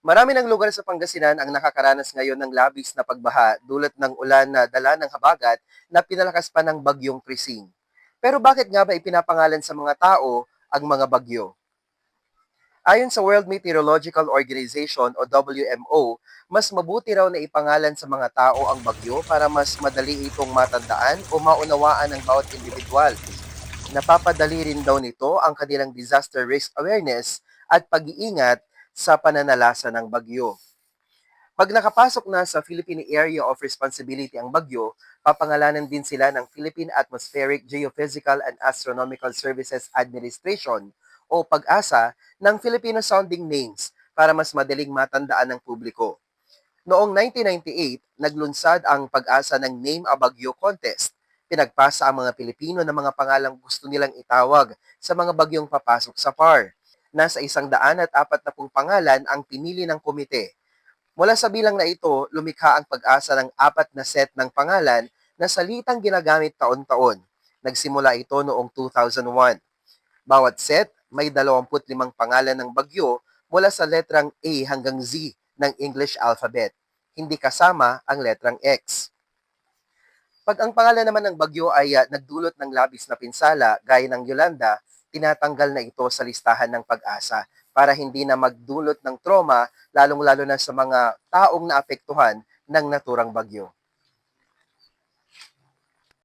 Marami ng lugar sa Pangasinan ang nakakaranas ngayon ng labis na pagbaha dulot ng ulan na dala ng habagat na pinalakas pa ng bagyong Krising. Pero bakit nga ba ipinapangalan sa mga tao ang mga bagyo? Ayon sa World Meteorological Organization o WMO, mas mabuti raw na ipangalan sa mga tao ang bagyo para mas madali itong matandaan o maunawaan ng bawat individual. Napapadali rin daw nito ang kanilang disaster risk awareness at pag-iingat sa pananalasa ng bagyo. Pag nakapasok na sa Philippine Area of Responsibility ang bagyo, papangalanan din sila ng Philippine Atmospheric, Geophysical and Astronomical Services Administration o PAG-ASA ng Filipino sounding names para mas madaling matandaan ng publiko. Noong 1998, naglunsad ang pag-asa ng Name a Bagyo Contest. Pinagpasa ang mga Pilipino ng mga pangalang gusto nilang itawag sa mga bagyong papasok sa PAR. Nasa isang daan at apat na pong pangalan ang pinili ng komite. Mula sa bilang na ito, lumikha ang pag-asa ng apat na set ng pangalan na salitang ginagamit taon-taon. Nagsimula ito noong 2001. Bawat set may 25 pangalan ng bagyo mula sa letrang A hanggang Z ng English alphabet, hindi kasama ang letrang X. Pag ang pangalan naman ng bagyo ay ah, nagdulot ng labis na pinsala gaya ng Yolanda, tinatanggal na ito sa listahan ng pag-asa para hindi na magdulot ng trauma lalong-lalo na sa mga taong naapektuhan ng naturang bagyo.